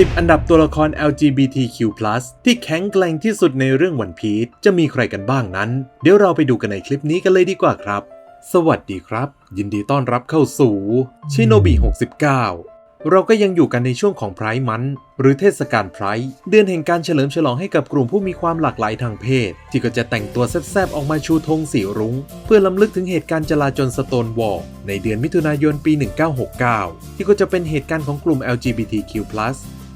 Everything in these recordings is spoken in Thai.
10 อันดับตัวละคร LGBTQ+ ที่แข็งแกร่งที่สุดในเรื่องวันพีชจะมีใครกันบ้างนั้น เดี๋ยวเราไปดูกันในคลิปนี้กันเลยดีกว่าครับ สวัสดีครับ ยินดีต้อนรับเข้าสู่ชิโนบิ69 เราก็ยังอยู่กันในช่วงของไพร์มัน หรือเทศกาลไพร์เดือนแห่งการเฉลิมฉลองให้กับกลุ่มผู้มีความหลากหลายทางเพศ ที่ก็จะแต่งตัวแซ่บๆออกมาชูธงสีรุง้ง เพื่อล้ำลึกถึงเหตุการณ์จลาจลสโตนวอลในเดือนมิถุนายนปี 1969 ที่ก็จะเป็นเหตุการณ์ของกลุ่ม LGBTQ+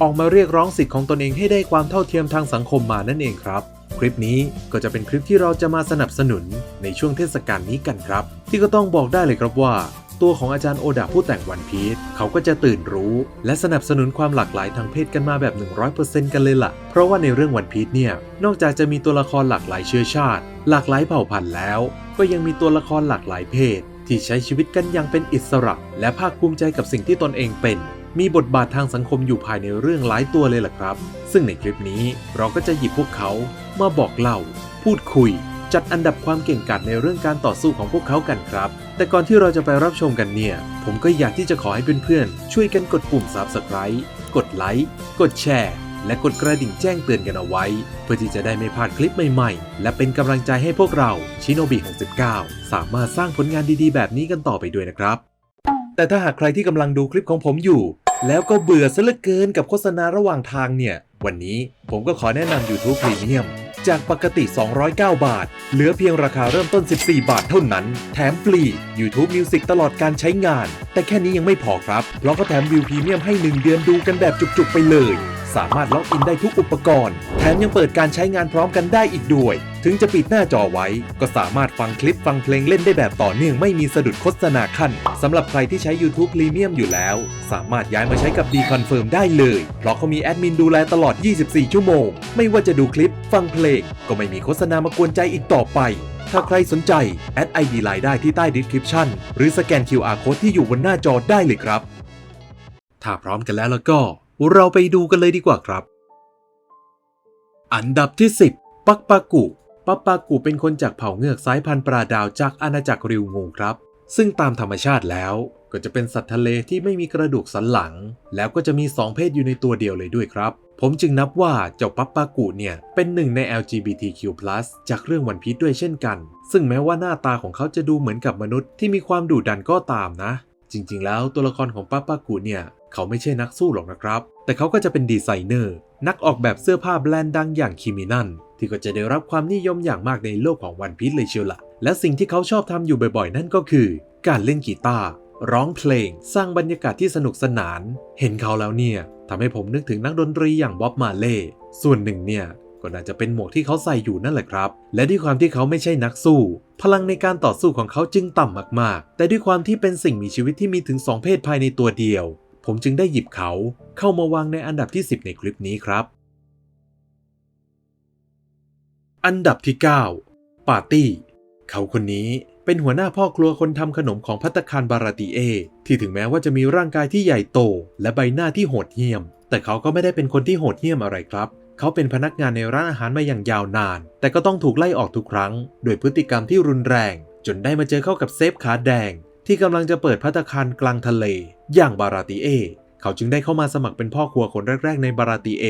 ออกมาเรียกร้องสิทธิ์ของตนเองให้ได้ความเท่าเทียมทางสังคมมานั่นเองครับ คลิปนี้ก็จะเป็นคลิปที่เราจะมาสนับสนุนในช่วงเทศกาลนี้กันครับ ที่ก็ต้องบอกได้เลยครับว่า ตัวของอาจารย์โอดาผู้แต่งวันพีชเขาก็จะตื่นรู้ และสนับสนุนความหลากหลายทางเพศกันมาแบบ 100%กันเลยล่ะ เพราะว่าในเรื่องวันพีชเนี่ยนอกจากจะมีตัวละครหลากหลายเชื้อชาติ หลากหลายเผ่าพันธุ์แล้ว ก็ยังมีตัวละครหลากหลายเพศ ที่ใช้ชีวิตกันอย่างเป็นอิสระ และภาคภูมิใจกับสิ่งที่ตนเองเป็น มีบทบาททางสังคมอยู่ภายในเรื่องหลายตัวเลยล่ะครับ ซึ่งในคลิปนี้เราก็จะหยิบพวกเขามาบอกเล่า พูดคุย จัดอันดับความเก่งกาจในเรื่องการต่อสู้ของพวกเขากันครับ แต่ก่อนที่เราจะไปรับชมกันเนี่ย ผมก็อยากที่จะขอให้เพื่อนๆ ช่วยกันกดปุ่ม Subscribe กดไลค์ กดแชร์และกดกระดิ่งแจ้งเตือนกันเอาไว้ เพื่อที่จะได้ไม่พลาดคลิปใหม่ๆ และเป็นกำลังใจให้พวกเราชิโนบิ69 สามารถสร้างผลงานดีๆ แบบนี้กันต่อไปด้วยนะครับ แต่ถ้าหากใครที่กำลังดูคลิปของผมอยู่ แล้วก็เบื่อซะเหลือเกินกับโฆษณาระหว่างทางเนี่ย วันนี้ผมก็ขอแนะนำ YouTube Premium จากปกติ 209 บาท เหลือเพียงราคาเริ่มต้น 14 บาทเท่านั้น แถมฟรี YouTube Music ตลอดการใช้งาน แต่แค่นี้ยังไม่พอครับ เพราะก็แถมวิวพรีเมียมให้ 1 เดือนดูกันแบบจุกๆไปเลย สามารถล็อกอินได้ทุกอุปกรณ์ แถมยังเปิดการใช้งานพร้อมกันได้อีกด้วย ถึงจะปิดหน้าจอไว้ ก็สามารถฟังคลิปฟังเพลงเล่นได้แบบต่อเนื่องไม่มีสะดุดโฆษณาขั้นสำหรับใครที่ใช้ YouTube Premium อยู่แล้ว สามารถย้ายมาใช้กับ D Confirm ได้เลย เพราะเขามีแอดมินดูแลตลอด 24 ชั่วโมง ไม่ว่าจะดูคลิปฟังเพลง ก็ไม่มีโฆษณามากวนใจอีกต่อไปถ้าใครสนใจ แอด ID ไลน์ได้ที่ใต้ description หรือสแกน QR Code ที่อยู่บนหน้าจอได้เลยครับ ถ้าพร้อมกันแล้วแล้วก็ เราไปดูกันเลยดีกว่าครับ อันดับที่ 10 ปักปากุ ปักปากุเป็นคนจากเผ่าเงือกสายพันธุ์ปลาดาวจากอาณาจักรริวงูครับ ซึ่งตามธรรมชาติแล้วก็จะเป็นสัตว์ทะเลที่ไม่มีกระดูกสันหลัง แล้วก็จะมี 2 เพศอยู่ในตัวเดียวเลยด้วยครับ ผมจึงนับว่าเจ้าปักปากุเนี่ย เป็นหนึ่งใน LGBTQ+ จากเรื่องวันพีชด้วยเช่นกัน ซึ่งแม้ว่าหน้าตาของเขาจะดูเหมือนกับมนุษย์ที่มีความดุดันก็ตามนะ จริงๆ แล้วตัวละครของปักปากุเนี่ย เขาไม่ใช่นักสู้หรอกนะครับ แต่เขาก็จะเป็นดีไซเนอร์ นักออกแบบเสื้อผ้าแบรนด์ดังอย่างคิมินันที่ก็จะได้รับความนิยมอย่างมากในโลกของวันพีชเลยเชียวละและสิ่งที่เขาชอบทำอยู่บ่อยๆ นั่นก็คือ การเล่นกีตาร์ร้องเพลง สร้างบรรยากาศที่สนุกสนาน เห็นเขาแล้วเนี่ยทำให้ผมนึกถึงนักดนตรีอย่างบ๊อบมาเล่ส่วนหนึ่งเนี่ยก็น่าจะเป็นหมวกที่เขาใส่อยู่นั่นแหละครับ และด้วยความที่เขาไม่ใช่นักสู้ พลังในการต่อสู้ของเขาจึงต่ำมากๆ แต่ด้วยความที่เป็นสิ่งมีชีวิตที่มีถึง 2 เพศภายในตัวเดียว ผมจึงได้หยิบเขาเข้ามาวางในอันดับที่ 10 ในคลิปนี้ครับ อันดับที่ 9 ปาร์ตี้ เขาคนนี้เป็นหัวหน้าพ่อครัวคนทำขนมของพัตตาคารบาราติเอ ที่ถึงแม้ว่าจะมีร่างกายที่ใหญ่โต และใบหน้าที่โหดเหี้ยม แต่เขาก็ไม่ได้เป็นคนที่โหดเหี้ยมอะไรครับเขาเป็นพนักงานในร้านอาหารมาอย่างยาวนาน แต่ก็ต้องถูกไล่ออกทุกครั้ง โดยพฤติกรรมที่รุนแรง จนได้มาเจอเข้ากับเซฟขาแดง ที่กำลังจะเปิดพัตคารกลางทะเล อย่างบาราติเอ เขาจึงได้เข้ามาสมัครเป็นพ่อครัวคนแรก ๆ ในบาราติเอ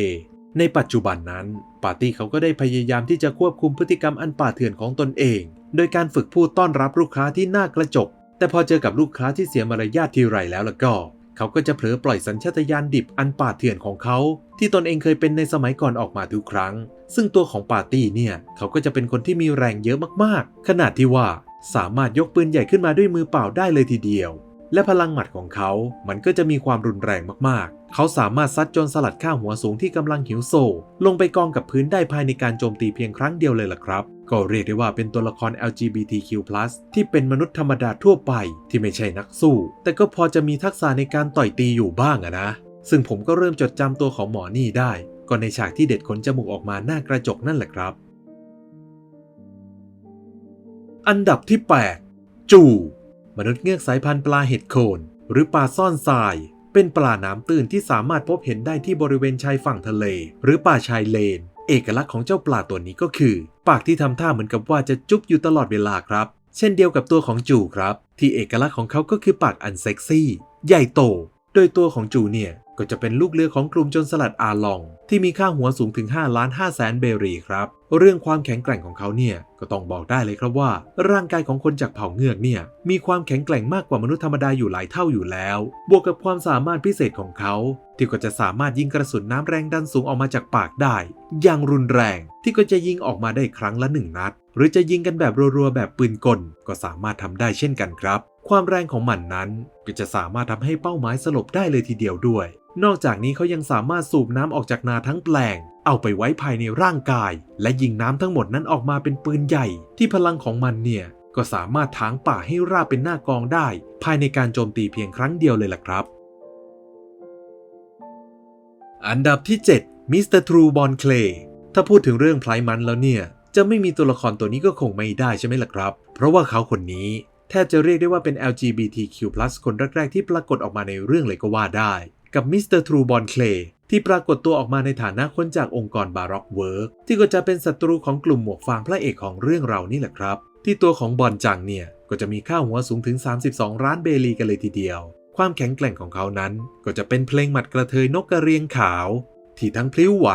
ในปัจจุบันนั้น ปาร์ตี้เขาก็ได้พยายามที่จะควบคุมพฤติกรรมอันป่าเถื่อนของตนเอง โดยการฝึกพูดต้อนรับลูกค้าที่น่ากระจก แต่พอเจอกับลูกค้าที่เสียมารยาททีไรแล้วล่ะก็ เขาก็จะเผลอปล่อยสัญชาตญาณดิบอันป่าเถื่อนของเขา ที่ตนเองเคยเป็นในสมัยก่อนออกมาทุกครั้ง ซึ่งตัวของปาร์ตี้เนี่ยเขาก็จะเป็นคนที่มีแรงเยอะมากๆ ขนาดที่ว่า สามารถยกปืนใหญ่ขึ้นมาด้วยมือเปล่าได้เลยทีเดียว และพลังหมัดของเขา มันก็จะมีความรุนแรงมากๆ เขาสามารถซัดจนสลัดข้าวหัวสูงที่กำลังหิวโซ ลงไปกองกับพื้นได้ภายในการโจมตีเพียงครั้งเดียวเลยล่ะครับ ก็เรียกได้ว่าเป็นตัวละคร LGBTQ+ ที่เป็นมนุษย์ธรรมดาทั่วไปที่ไม่ใช่นักสู้ แต่ก็พอจะมีทักษะในการต่อยตีอยู่บ้างอะนะ ซึ่งผมก็เริ่มจดจำตัวของหมอนี่ได้ ก็ในฉากที่เด็ดขนจมูกออกมาหน้ากระจกนั่นแหละครับ อันดับที่ 8 จูมนุษย์เงือกสายพันธุ์ปลาเห็ดโคน หรือปลาซ่อนทราย เป็นปลาน้ำตื้นที่สามารถพบเห็นได้ที่บริเวณชายฝั่งทะเล หรือป่าชายเลน เอกลักษณ์ของเจ้าปลาตัวนี้ก็คือ ปากที่ทำท่าเหมือนกับว่าจะจุ๊บอยู่ตลอดเวลาครับ เช่นเดียวกับตัวของจูครับ ที่เอกลักษณ์ของเขาก็คือปากอันเซ็กซี่ ใหญ่โต โดยตัวของจูเนี่ย ก็จะเป็นลูกเรือของกลุ่มโจนสลัดอาลอง ที่มีค่าหัวสูงถึง5ล้าน5แสนเบรีครับ เรื่องความแข็งแกร่งของเขาเนี่ยก็ต้องบอกได้เลยครับว่า ร่างกายของคนจากเผ่าเงือกเนี่ยมีความแข็งแกร่งมากกว่ามนุษย์ธรรมดาอยู่หลายเท่าอยู่แล้ว บวกกับความสามารถพิเศษของเขา ที่ก็จะสามารถยิงกระสุนน้ำแรงดันสูงออกมาจากปากได้ อย่างรุนแรง ที่ก็จะยิงออกมาได้ครั้งละหนึ่งนัด หรือจะยิงกันแบบรัวๆแบบปืนกล ก็สามารถทำได้เช่นกันครับ ความแรงของมันนั้นก็จะสามารถทำให้เป้าหมายสลบได้เลยทีเดียวด้วย นอกจากนี้เขายังสามารถสูบน้ำออกจากนาทั้งแปลง เอาไปไว้ภายในร่างกาย และยิงน้ำทั้งหมดนั้นออกมาเป็นปืนใหญ่ ที่พลังของมันเนี่ย ก็สามารถถางป่าให้ราบเป็นหน้ากองได้ ภายในการโจมตีเพียงครั้งเดียวเลยล่ะครับ อันดับที่ 7 มิสเตอร์ทรูบอลเคลถ้าพูดถึงเรื่องไพร์มันแล้วเนี่ย จะไม่มีตัวละครตัวนี้ก็คงไม่ได้ใช่ไหมล่ะครับ เพราะว่าเขาคนนี้แทบจะเรียกได้ว่าเป็น LGBTQ+ คนแรกๆที่ปรากฏออกมาในเรื่องเลยก็ว่าได้ กับมิสเตอร์ทรูบอลเคลที่ปรากฏตัวออกมาในฐานะคนจากองค์กรบาร็อกเวิร์กที่ก็จะเป็นศัตรูของกลุ่มหมวกฟางพระเอกของเรื่องเรานี่แหละครับ ที่ตัวของบอลจังเนี่ย ก็จะมีค่าหัวสูงถึง 32 ล้านเบลีกันเลยทีเดียว ความแข็งแกร่งของเขานั้น ก็จะเป็นเพลงหมัดกระเทยนกกระเรียงขาว ที่ทั้งพลิ้วไหว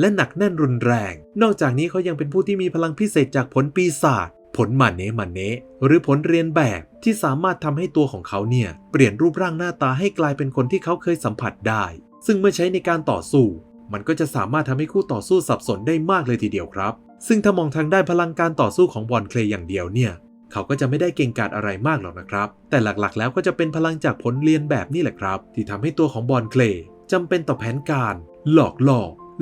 และหนักแน่นรุนแรง นอกจากนี้เขายังเป็นผู้ที่มีพลังพิเศษจากผลปีศาจ ผลมันเนมันเนหรือผลเรียนแบบที่สามารถทำให้ตัวของเขาเนี่ย เปลี่ยนรูปร่างหน้าตาให้กลายเป็นคนที่เขาเคยสัมผัสได้ ซึ่งเมื่อใช้ในการต่อสู้ มันก็จะสามารถทำให้คู่ต่อสู้สับสนได้มากเลยทีเดียวครับ ซึ่งถ้ามองทางด้านพลังการต่อสู้ของบอลเคลย์อย่างเดียวเนี่ย เขาก็จะไม่ได้เก่งกาจอะไรมากหรอกนะครับ แต่หลักๆ แล้วก็จะเป็นพลังจากผลเรียนแบบนี่แหละครับ ที่ทำให้ตัวของบอลเคลย์จำเป็นต่อแผนการ หลอกล่อ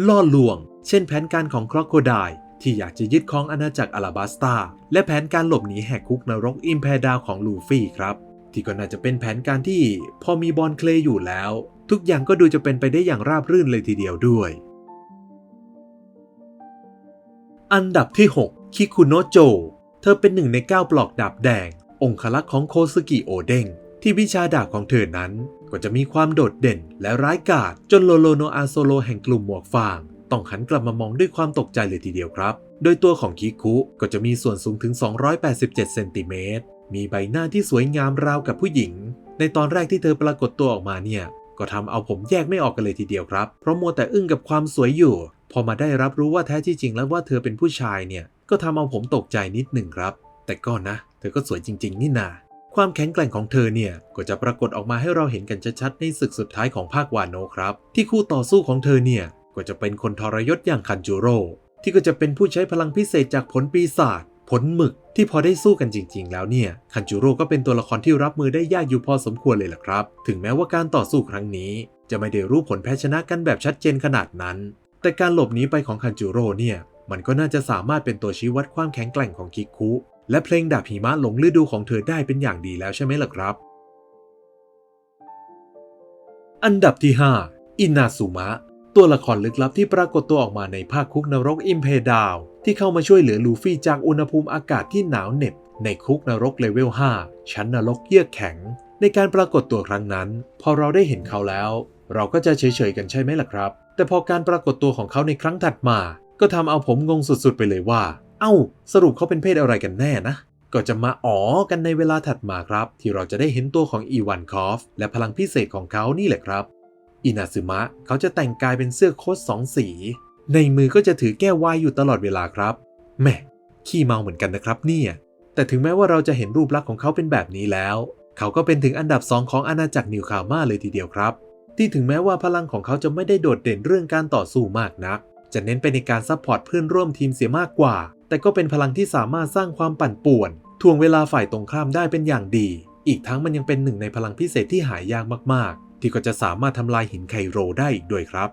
ล่อลวง เช่นแผนการของครอโคได ที่อยากจะยึดครองอาณาจักรอาราบัสตาและแผนการหลบหนีแหกคุกนรกอิมแพดาวของลูฟี่ครับ ที่ก็น่าจะเป็นแผนการที่พอมีบอลเคลย์อยู่แล้ว ทุกอย่างก็ดูจะเป็นไปได้อย่างราบรื่นเลยทีเดียวด้วย อันดับที่ 6 คิคุโนโจ เธอเป็นหนึ่งใน 9 ปลอกดาบแดง องคลักษ์ของโคซึกิโอเด้งที่วิชาดาบของเธอนั้นก็จะมีความโดดเด่นและร้ายกาจจนโลโลโนอาโซโลแห่งกลุ่มหมวกฟาง ต้องหันกลับมามองด้วยความตกใจเลยทีเดียวครับ โดยตัวของคิคุก็จะมีส่วนสูงถึง 287 เซนติเมตร มีใบหน้าที่สวยงามราวกับผู้หญิง ในตอนแรกที่เธอปรากฏตัวออกมาเนี่ย ก็ทำเอาผมแยกไม่ออกกันเลยทีเดียวครับ เพราะมัวแต่อึ้งกับความสวยอยู่ พอมาได้รับรู้ว่าแท้ที่จริงแล้วว่าเธอเป็นผู้ชายเนี่ย ก็ทำเอาผมตกใจนิดหนึ่งครับ แต่ก็นะ เธอก็สวยจริง ๆ นี่นาความแข็งแกร่งของเธอเนี่ย ก็จะปรากฏออกมาให้เราเห็นกันชัดๆในศึกสุดท้ายของภาควานโนครับ ที่คู่ต่อสู้ของเธอเนี่ย ก็จะเป็นคนทรยศอย่างคันจูโร่ที่ก็จะเป็นผู้ใช้พลังพิเศษจากผลปีศาจผลหมึกที่พอได้สู้กันจริง ๆ แล้วเนี่ย คันจูโร่ก็เป็นตัวละครที่รับมือได้ยากอยู่พอสมควรเลยล่ะครับ ถึงแม้ว่าการต่อสู้ครั้งนี้ จะไม่ได้รู้ผลแพ้ชนะกันแบบชัดเจนขนาดนั้น แต่การหลบหนีไปของคันจูโร่เนี่ย มันก็น่าจะสามารถเป็นตัวชี้วัดความแข็งแกร่งของคิกคุ และเพลงดาบหิมะหลงฤดูของเธอได้เป็นอย่างดีแล้วใช่ไหมล่ะครับ อันดับที่ 5 อินาซุมะ ตัวละครลึกลับที่ปรากฏตัวออกมาในภาคคุกนรกอิมเพดาวที่เข้ามาช่วยเหลือลูฟี่จากอุณหภูมิอากาศที่หนาวเหน็บ ในคุกนรกเลเวล 5 ชั้นนรกเยือกแข็ง ในการปรากฏตัวครั้งนั้น พอเราได้เห็นเขาแล้ว เราก็จะเฉยๆกันใช่ไหมล่ะครับ แต่พอการปรากฏตัวของเขาในครั้งถัดมา ก็ทำเอาผมงงสุดๆไปเลยว่า เอ้า สรุปเขาเป็นเพศอะไรกันแน่นะก็จะมาอ๋อกันในเวลาถัดมาครับ ที่เราจะได้เห็นตัวของอีวานคอฟและพลังพิเศษของเขานี่แหละครับ อินาซึมะเขาจะแต่งกายเป็นเสื้อโค้ทสองสี ในมือก็จะถือแก้ววายอยู่ตลอดเวลาครับแม่ขี้เมาเหมือนกันนะครับเนี่ยแต่ถึงแม้ว่าเราจะเห็นรูปลักษณ์ของเขาเป็นแบบนี้แล้ว เขาก็เป็นถึงอันดับสองของอาณาจักรนิวคามาเลยทีเดียวครับ ที่ถึงแม้ว่าพลังของเขาจะไม่ได้โดดเด่นเรื่องการต่อสู้มากนัก จะเน้นไปในการซัพพอร์ตเพื่อนร่วมทีมเสียมากกว่า แต่ก็เป็นพลังที่สามารถสร้างความปั่นป่วนถ่วงเวลาฝ่ายตรงข้ามได้เป็นอย่างดี อีกทั้งมันยังเป็นหนึ่งในพลังพิเศษที่หายากมากๆ ที่ก็จะสามารถทำลายหินไคโรได้อีกด้วยครับ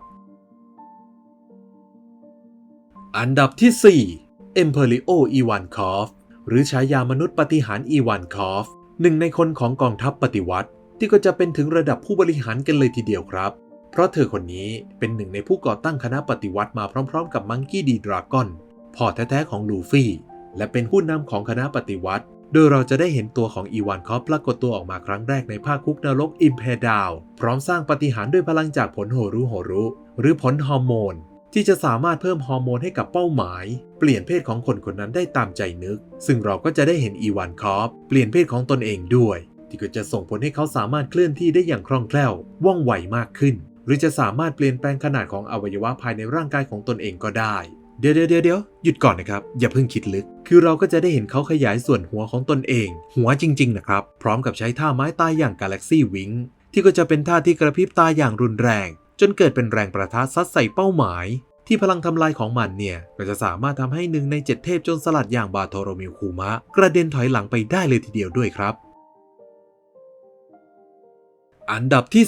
อันดับที่ 4 e m p e r i o Ivankov หรือฉายามนุษย์ปฏิหารอีวานคอฟหนึ่งในคนของกองทัพปฏิวัติ ที่ก็จะเป็นถึงระดับผู้บริหารกันเลยทีเดียวครับ เพราะเธอคนนี้เป็นหนึ่งในผู้ก่อตั้งคณะปฏิวัติมาพร้อมๆ กับมังกี้ดีดราก้อนพ่อแท้ๆของลูฟี่ และเป็นผู้นำของคณะปฏิวัติ โดยเราจะได้เห็นตัวของอีวานคอฟปรากฏตัวออกมาครั้งแรกในภาคคุกนรกอิมเพดาวพร้อมสร้างปฏิหารด้วยพลังจากผลโฮรุโฮรุ หรือผลฮอร์โมน ที่จะสามารถเพิ่มฮอร์โมนให้กับเป้าหมาย เปลี่ยนเพศของคนคนนั้นได้ตามใจนึก ซึ่งเราก็จะได้เห็นอีวานคอฟเปลี่ยนเพศของตนเองด้วย ที่ก็จะส่งผลให้เขาสามารถเคลื่อนที่ได้อย่างคล่องแคล่วว่องไวมากขึ้น หรือจะสามารถเปลี่ยนแปลงขนาดของอวัยวะภายในร่างกายของตนเองก็ได้ เดี๋ยวเดี๋ยวเดี๋ยวหยุดก่อนนะครับ อย่าเพิ่งคิดลึก คือเราก็จะได้เห็นเขาขยายส่วนหัวของตนเอง หัวจริง ๆ นะครับ พร้อมกับใช้ท่าไม้ตายอย่าง Galaxy Wing ที่ก็จะเป็นท่าที่กระพริบตาอย่างรุนแรง จนเกิดเป็นแรงประทะซัดใส่เป้าหมาย ที่พลังทำลายของมันเนี่ย ก็จะสามารถทำให้หนึ่งในเจ็ดเทพจนสลัดอย่างบาโทโรมิวคูมะ กระเด็นถอยหลังไปได้เลยทีเดียวด้วยครับ อันดับที่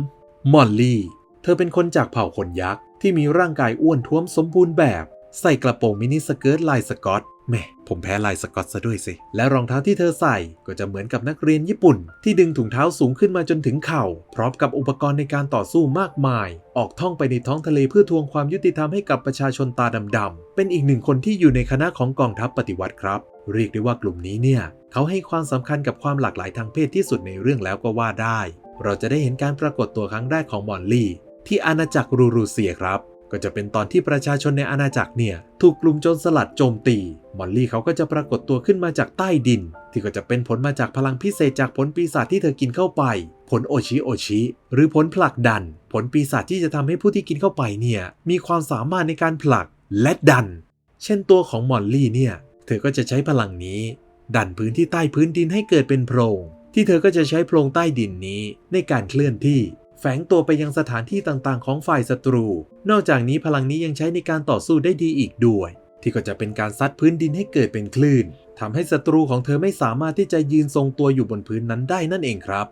3มอลลี่ เธอเป็นคนจากเผ่าคนยักษ์ ที่มีร่างกายอ้วนท้วมสมบูรณ์แบบ ใส่กระโปรงมินิสเกิร์ตลายสกอตแม่ผมแพ้ลายสกอตซะด้วยสิ และรองเท้าที่เธอใส่ก็จะเหมือนกับนักเรียนญี่ปุ่น ที่ดึงถุงเท้าสูงขึ้นมาจนถึงเข่า พร้อมกับอุปกรณ์ในการต่อสู้มากมาย ออกท่องไปในท้องทะเลเพื่อทวงความยุติธรรมให้กับประชาชนตาดำๆ เป็นอีกหนึ่งคนที่อยู่ในคณะของกองทัพปฏิวัติครับ เรียกได้ว่ากลุ่มนี้เนี่ย เขาให้ความสำคัญกับความหลากหลายทางเพศที่สุดในเรื่องแล้วก็ว่าได้ เราจะได้เห็นการปรากฏตัวครั้งแรกของมอลลี่ ที่อาณาจักรรูรูเซียครับ ก็จะเป็นตอนที่ประชาชนในอาณาจักรเนี่ย ถูกกลุ่มโจรสลัดโจมตี มอลลี่เขาก็จะปรากฏตัวขึ้นมาจากใต้ดิน ที่ก็จะเป็นผลมาจากพลังพิเศษจากผลปีศาจที่เธอกินเข้าไป ผลโอชิโอชิ หรือผลผลักดัน ผลปีศาจที่จะทำให้ผู้ที่กินเข้าไปเนี่ยมีความสามารถในการผลักและดัน เช่นตัวของมอลลี่เนี่ยเธอก็จะใช้พลังนี้ ดันพื้นที่ใต้พื้นดินให้เกิดเป็นโพรงที่เธอก็จะใช้โพรงใต้ดินนี้ในการเคลื่อนที่ แฝงตัวไปยังสถานที่ต่างๆ ของฝ่ายศัตรู นอกจากนี้พลังนี้ยังใช้ในการต่อสู้ได้ดีอีกด้วย ที่ก็จะเป็นการซัดพื้นดินให้เกิดเป็นคลื่นทำให้ศัตรูของเธอไม่สามารถที่จะยืนทรงตัวอยู่บนพื้นนั้นได้นั่นเองครับ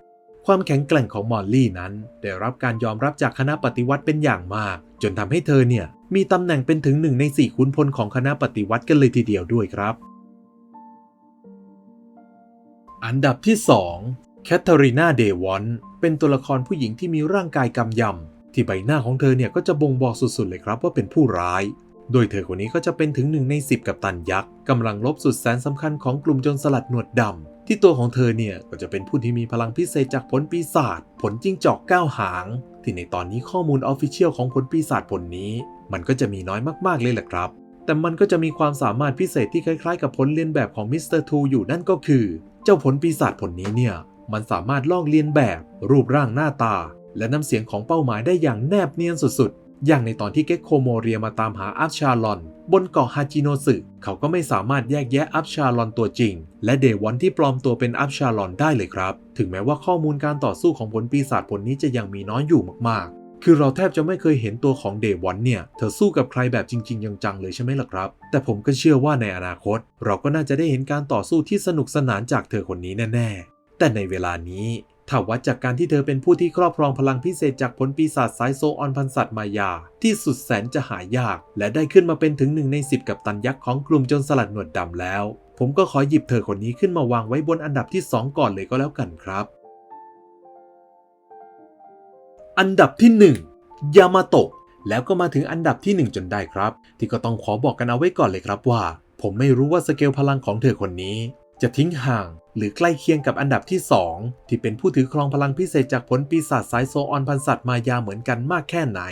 ความแข็งแกร่งของมอลลี่นั้น ได้รับการยอมรับจากคณะปฏิวัติเป็นอย่างมาก จนทำให้เธอเนี่ยมีตำแหน่งเป็นถึงหนึ่งในสี่ขุนพลของคณะปฏิวัติกันเลยทีเดียวด้วยครับ อันดับที่ 2 แคทเธอรีนาเดวอน เป็นตัวละครผู้หญิงที่มีร่างกายกำยำ ที่ใบหน้าของเธอเนี่ยก็จะบ่งบอกสุดๆเลยครับว่าเป็นผู้ร้าย โดยเธอคนนี้ก็จะเป็นถึงหนึ่งใน 10 กับตันยักษ์กำลังลบสุดแสนสำคัญของกลุ่มโจรสลัดหนวดดำที่ตัวของเธอเนี่ยก็จะเป็นผู้ที่มีพลังพิเศษจากผลปีศาจผลจิ้งจอกก้าวหาง ที่ในตอนนี้ข้อมูลออฟฟิเชียลของผลปีศาจผลนี้ มันก็จะมีน้อยมากๆเลยแหละครับแต่มันก็จะมีความสามารถพิเศษที่คล้ายๆ กับผลเลียนแบบของมิสเตอร์ทูอยู่นั่นก็คือ เจ้าผลปีศาจผลนี้เนี่ย มันสามารถลอกเลียนแบบ รูปร่างหน้าตา และน้ำเสียงของเป้าหมายได้อย่างแนบเนียนสุดๆ อย่างในตอนที่เก็กโคโมเรียมาตามหาอัพชาลอน บนเกาะฮาจิโนสึเขาก็ไม่สามารถแยกแยะอัพชาลอนตัวจริง และเดวอนที่ปลอมตัวเป็นอัพชาลอนได้เลยครับ ถึงแม้ว่าข้อมูลการต่อสู้ของผลปีศาจผลนี้จะยังมีน้อยอยู่มากๆคือเราแทบจะไม่เคยเห็นตัวของเดวอนเนี่ย เธอสู้กับใครแบบจริง ๆ จังๆเลยใช่ไหมล่ะครับ แต่ผมก็เชื่อว่าในอนาคต เราก็น่าจะได้เห็นการต่อสู้ที่สนุกสนานจากเธอคนนี้แน่ๆ แต่ในเวลานี้ถ้าวัดจากการที่เธอเป็นผู้ที่ครอบครองพลังพิเศษจากผลปีศาจสายโซออนพันสัตว์มายา ที่สุดแสนจะหายาก และได้ขึ้นมาเป็นถึงหนึ่งในสิบกับตันยักษ์ของกลุ่มโจนสลัดหนวดดำแล้ว ผมก็ขอหยิบเธอคนนี้ขึ้นมาวางไว้บนอันดับที่ 2 ก่อนเลยก็แล้วกันครับ อันดับที่ 1 ยามาโตะแล้วก็มาถึงอันดับที่ 1 จนได้ครับ ที่ก็ต้องขอบอกกันเอาไว้ก่อนเลยครับว่า ผมไม่รู้ว่าสเกลพลังของเธอคนนี้ จะทิ้งห่างหรือใกล้เคียงกับอันดับที่ 2 ที่เป็นผู้ถือครองพลังพิเศษจากผลปีศาจสายโซออนพันสัตว์มายาเหมือนกันมากแค่ไหน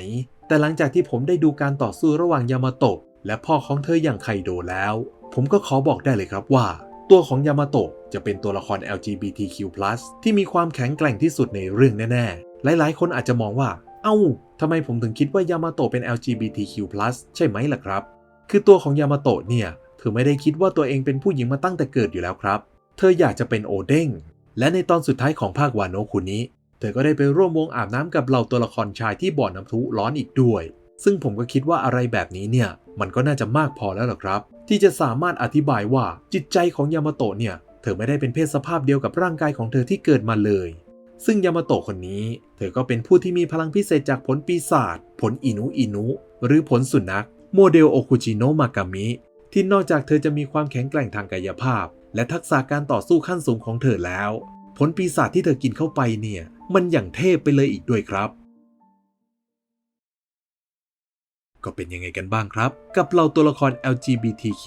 แต่หลังจากที่ผมได้ดูการต่อสู้ระหว่างยามาโตะและพ่อของเธออย่างไคโดแล้ว ผมก็ขอบอกได้เลยครับว่า ตัวของยามาโตะจะเป็นตัวละคร LGBTQ+ ที่มีความแข็งแกร่งที่สุดในเรื่องแน่ๆ หลายๆ คนอาจจะมองว่า เอ้าทำไมผมถึงคิดว่ายามาโตะเป็น LGBTQ+ ใช่ไหมล่ะครับ คือตัวของยามาโตะเนี่ย อไม่ได้คิดว่าตัวเองเป็นผู้หญิงมาตั้งแต่เกิดอยู่แล้วครับ เธออยากจะเป็นโอเด้ง และในตอนสุดท้ายของภาควานโนคุนี้ เธอก็ได้ไปร่วมวงอาบน้ำกับเหล่าตัวละครชายที่บ่อน้ำพุร้อนอีกด้วย ซึ่งผมก็คิดว่าอะไรแบบนี้เนี่ย มันก็น่าจะมากพอแล้วหรอครับ ที่จะสามารถอธิบายว่าจิตใจของยามาโตะเนี่ย เธอไม่ได้เป็นเพศสภาพเดียวกับร่างกายของเธอที่เกิดมาเลย ซึ่งยามาโตะคนนี้ เธอก็เป็นผู้ที่มีพลังพิเศษจากผลปีศาจผลอินุอินุหรือผลสุนัขโมเดลโอคุจิโนะมากามิ ที่นอกจากเธอจะมีความแข็งแกร่งทางกายภาพ และทักษะการต่อสู้ขั้นสูงของเธอแล้ว ผลปีศาจที่เธอกินเข้าไปเนี่ย มันอย่างเทพไปเลยอีกด้วยครับ ก็เป็นยังไงกันบ้างครับ กับเราตัวละคร LGBTQ+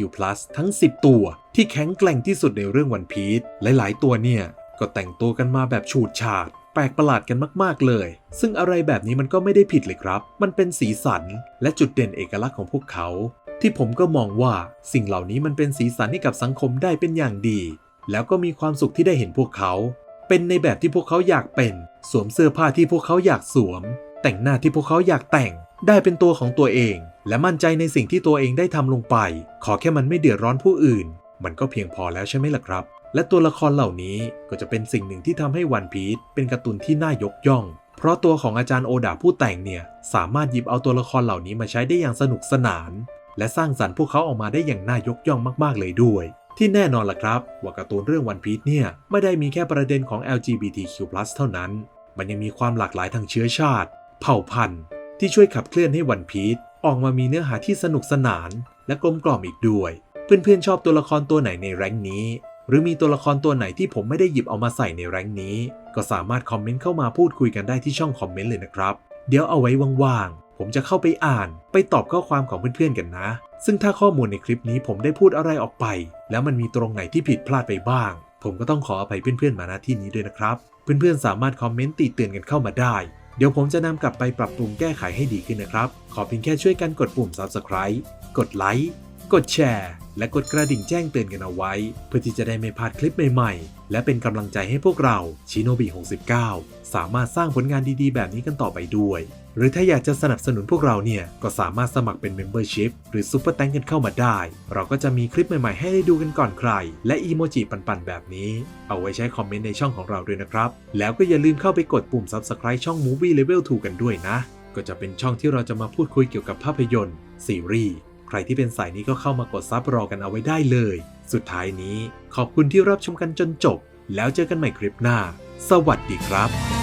ทั้ง 10 ตัว ที่แข็งแกร่งที่สุดในเรื่องวันพีชหลาย ๆ ตัวเนี่ย ก็แต่งตัวกันมาแบบฉูดฉาดแปลกประหลาดกันมาก ๆ เลย ซึ่งอะไรแบบนี้มันก็ไม่ได้ผิดเลยครับ มันเป็นสีสัน และจุดเด่นเอกลักษณ์ของพวกเขา ที่ผมก็มองว่าสิ่งเหล่านี้มันเป็นสีสันให้กับสังคมได้เป็นอย่างดี แล้วก็มีความสุขที่ได้เห็นพวกเขา เป็นในแบบที่พวกเขาอยากเป็น สวมเสื้อผ้าที่พวกเขาอยากสวม แต่งหน้าที่พวกเขาอยากแต่ง ได้เป็นตัวของตัวเอง และมั่นใจในสิ่งที่ตัวเองได้ทำลงไป ขอแค่มันไม่เดือดร้อนผู้อื่น มันก็เพียงพอแล้วใช่ไหมล่ะครับ และตัวละครเหล่านี้ก็จะเป็นสิ่งหนึ่งที่ทำให้วันพีชเป็นการ์ตูนที่น่ายกย่องเพราะตัวของอาจารย์โอดาผู้แต่งเนี่ย สามารถหยิบเอาตัวละครเหล่านี้มาใช้ได้อย่างสนุกสนาน และสร้างสรรค์พวกเขาออกมาได้อย่างน่ายกย่องมากๆเลยด้วย ที่แน่นอนล่ะครับว่าการ์ตูนเรื่องวันพีชเนี่ย ไม่ได้มีแค่ประเด็นของ LGBTQ+ เท่านั้น มันยังมีความหลากหลายทางเชื้อชาติ เผ่าพันธุ์ ที่ช่วยขับเคลื่อนให้วันพีชออกมามีเนื้อหาที่สนุกสนาน และกลมกล่อมอีกด้วย เพื่อนๆชอบตัวละครตัวไหนในแรงนี้ หรือมีตัวละครตัวไหนที่ผมไม่ได้หยิบเอามาใส่ในแรงนี้ ก็สามารถคอมเมนต์เข้ามาพูดคุยกันได้ที่ช่องคอมเมนต์เลยนะครับ เดี๋ยวเอาไว้ว่างๆ ผมจะเข้าไปอ่านไปตอบข้อความของเพื่อนๆกันนะ ซึ่งถ้าข้อมูลในคลิปนี้ผมได้พูดอะไรออกไป แล้วมันมีตรงไหนที่ผิดพลาดไปบ้าง ผมก็ต้องขออภัยเพื่อนๆมาณที่นี้ด้วยนะครับ เพื่อนๆสามารถคอมเมนต์ติเตือนกันเข้ามาได้ เดี๋ยวผมจะนำกลับไปปรับปรุงแก้ไขให้ดีขึ้นนะครับ ขอเพียงแค่ช่วยกันกดปุ่ม subscribe กดไลค์กดแชร์ และกดกระดิ่งแจ้งเตือนกันเอาไว้ เพื่อที่จะได้ไม่พลาดคลิปใหม่ๆ และเป็นกำลังใจให้พวกเราชิโนบิ 69 สามารถสร้างผลงานดีๆ แบบนี้กันต่อไปด้วย หรือถ้าอยากจะสนับสนุนพวกเราเนี่ย ก็สามารถสมัครเป็น Membership หรือ Super t a n k กันเข้ามาได้ เราก็จะมีคลิปใหม่ๆ ให้ได้ดูกันก่อนใคร และอีโมจิปันๆ แบบนี้ เอาไว้ใช้คอมเมนต์ในช่องของเราด้วยนะครับ แล้วก็อย่าลืมเข้าไปกดปุ่ม Subscribe ช่อง Movie Level 2 กันด้วยนะ ก็จะเป็นช่องที่เราจะมาพูดคุยเกี่ยวกับภาพยนตร์ซีรีส์ใครที่เป็นสายนี้ก็เข้ามากดซับรอกันเอาไว้ได้เลย สุดท้ายนี้ ขอบคุณที่รับชมกันจนจบ แล้วเจอกันใหม่คลิปหน้า สวัสดีครับ